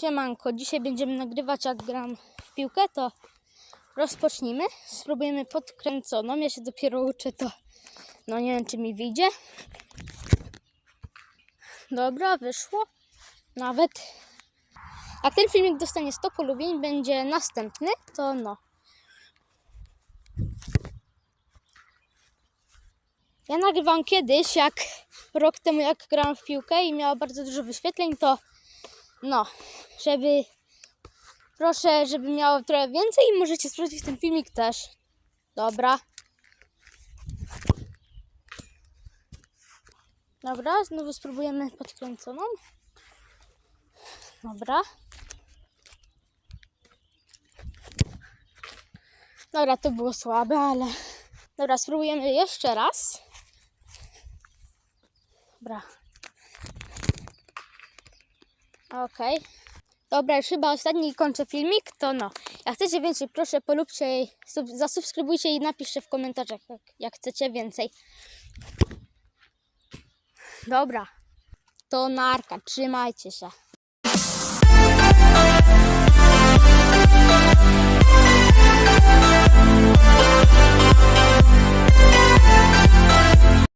Siemanko, dzisiaj będziemy nagrywać jak gram w piłkę, to rozpocznijmy. Spróbujemy podkręconą, ja się dopiero uczę, to no nie wiem czy mi wyjdzie. Dobra, wyszło. Nawet. Jak ten filmik dostanie 100 polubień, będzie następny, to no. Ja nagrywam kiedyś, jak rok temu jak grałam w piłkę i miała bardzo dużo wyświetleń, to no, żeby proszę, żeby miało trochę więcej i możecie sprawdzić ten filmik też. Dobra. Dobra, znowu spróbujemy podkręconą. Dobra. Dobra, to było słabe, ale... Dobra, spróbujemy jeszcze raz. Dobra. Okej. Dobra, już chyba ostatni kończę filmik, to no. Jak chcecie więcej, proszę polubcie, zasubskrybujcie i napiszcie w komentarzach, jak, jak chcecie więcej. Dobra. To narka, trzymajcie się.